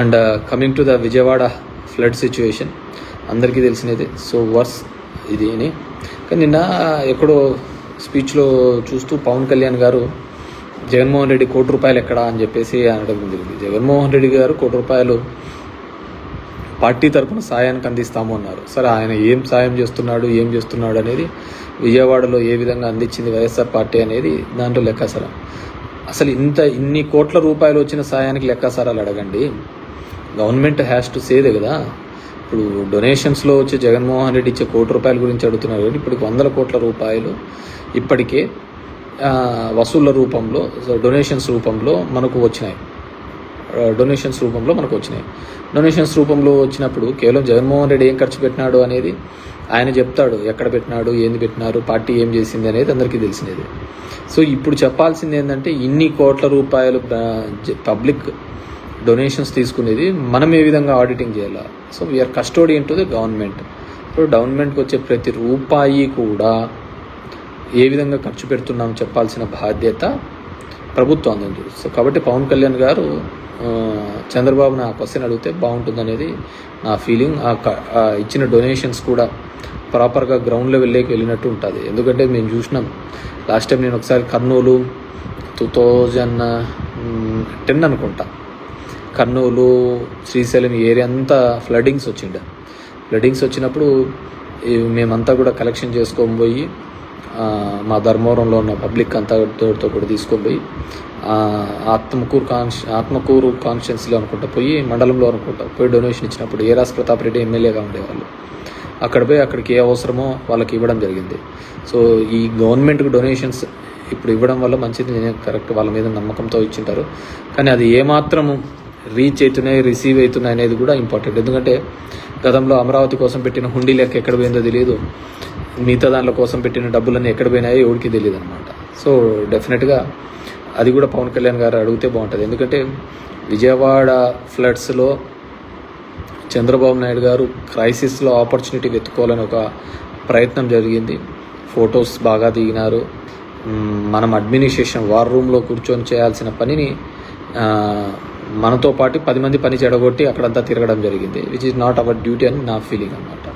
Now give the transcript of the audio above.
And coming to the Vijayawada flood situation అందరికీ తెలిసినది. So verse ఇది అని కానీ నిన్న uh, ఎక్కడో స్పీచ్లో చూస్తూ పవన్ కళ్యాణ్ గారు జగన్మోహన్ రెడ్డి కోటి రూపాయలు ఎక్కడా? అని చెప్పేసి అనడం జరిగింది. జగన్మోహన్ రెడ్డి గారు కోటి రూపాయలు పార్టీ తరఫున సాయానికి అందిస్తాము అన్నారు. సరే ఆయన ఏం సాయం చేస్తున్నాడు ఏం చేస్తున్నాడు అనేది విజయవాడలో ఏ విధంగా అందించింది వైఎస్ఆర్ పార్టీ అనేది దాంట్లో లెక్కాసరా. అసలు ఇంత ఇన్ని కోట్ల రూపాయలు వచ్చిన సాయానికి లెక్కాసారాలు అడగండి. గవర్నమెంట్ హ్యాస్ టు సేదే కదా. ఇప్పుడు డొనేషన్స్లో వచ్చి జగన్మోహన్ రెడ్డి ఇచ్చే కోటి రూపాయల గురించి అడుగుతున్నారు కానీ ఇప్పటికి వందల కోట్ల రూపాయలు ఇప్పటికే వసూళ్ళ రూపంలో డొనేషన్స్ రూపంలో మనకు వచ్చినాయి. డొనేషన్స్ రూపంలో మనకు వచ్చినాయి. డొనేషన్స్ రూపంలో వచ్చినప్పుడు కేవలం జగన్మోహన్ రెడ్డి ఏం ఖర్చు పెట్టినాడు అనేది ఆయన చెప్తాడు. ఎక్కడ పెట్టినాడు ఏంది పెట్టినారు పార్టీ ఏం చేసింది అనేది అందరికీ తెలిసినది. సో ఇప్పుడు చెప్పాల్సింది ఏంటంటే ఇన్ని కోట్ల రూపాయలు పబ్లిక్ డొనేషన్స్ తీసుకునేది మనం ఏ విధంగా ఆడిటింగ్ చేయాలా? So we are custodian to the government so గవర్నమెంట్కి వచ్చే ప్రతి రూపాయి కూడా ఏ విధంగా ఖర్చు పెడుతున్నాం చెప్పాల్సిన బాధ్యత ప్రభుత్వం ఉంది సో కాబట్టి పవన్ కళ్యాణ్ గారు చంద్రబాబు నా క్వశ్చన్ అడిగితే బాగుంటుందనేది నా ఫీలింగ్ ఆ ఆ ఇచ్చిన డొనేషన్స్ కూడా ప్రాపర్గా గ్రౌండ్ లెవెల్లోకి వెళ్ళినట్టు ఉంటుంది. ఎందుకంటే మేము చూసినాం. లాస్ట్ టైం నేను ఒకసారి కర్నూలు టూ థౌజండ్ టెన్ అనుకుంటా. కర్నూలు శ్రీశైలం ఏరియా అంతా ఫ్లడ్డింగ్స్ వచ్చిండ. ఫ్లడ్డింగ్స్ వచ్చినప్పుడు మేమంతా కూడా కలెక్షన్ చేసుకొని పోయి మా ధర్మవరంలో ఉన్న పబ్లిక్ అంతా తోడుతో కూడా తీసుకొని పోయి ఆత్మకూరు కాన్స్ ఆత్మకూరు కాన్స్టిట్యున్సీలో అనుకుంటా పోయి మండలంలో అనుకుంటా పోయి డొనేషన్ ఇచ్చినప్పుడు ఏరాస్ ప్రతాప్ రెడ్డి ఎమ్మెల్యేగా ఉండేవాళ్ళు. అక్కడ పోయి అక్కడికి ఏ అవసరమో వాళ్ళకి ఇవ్వడం జరిగింది. సో ఈ గవర్నమెంట్కి డొనేషన్స్ ఇప్పుడు ఇవ్వడం వల్ల మంచిది నేను కరెక్ట్ వాళ్ళ మీద నమ్మకంతో ఇచ్చింటారు. కానీ అది ఏమాత్రము రీచ్ అవుతున్నాయి రిసీవ్ అవుతున్నాయి అనేది కూడా ఇంపార్టెంట్ ఎందుకంటే గతంలో అమరావతి కోసం పెట్టిన హుండీ లెక్క ఎక్కడ పోయిందో తెలియదు మిగతా దాంట్లో కోసం పెట్టిన డబ్బులన్నీ ఎక్కడ పోయినాయో ఎవరికి తెలియదు అనమాట సో డెఫినెట్గా అది కూడా పవన్ కళ్యాణ్ గారు అడిగితే బాగుంటుంది. ఎందుకంటే విజయవాడ ఫ్లడ్స్లో చంద్రబాబు నాయుడు గారు క్రైసిస్లో ఆపర్చునిటీ వెతుక్కోవాలని ఒక ప్రయత్నం జరిగింది. ఫొటోస్ బాగా దిగినారు. మనం అడ్మినిస్ట్రేషన్ వార్ రూమ్లో కూర్చొని చేయాల్సిన పనిని మనతో పాటు పది మంది పని చెడగొట్టి అక్కడంతా తిరగడం జరిగింది which is not our duty అని నా ఫీలింగ్ అనమాట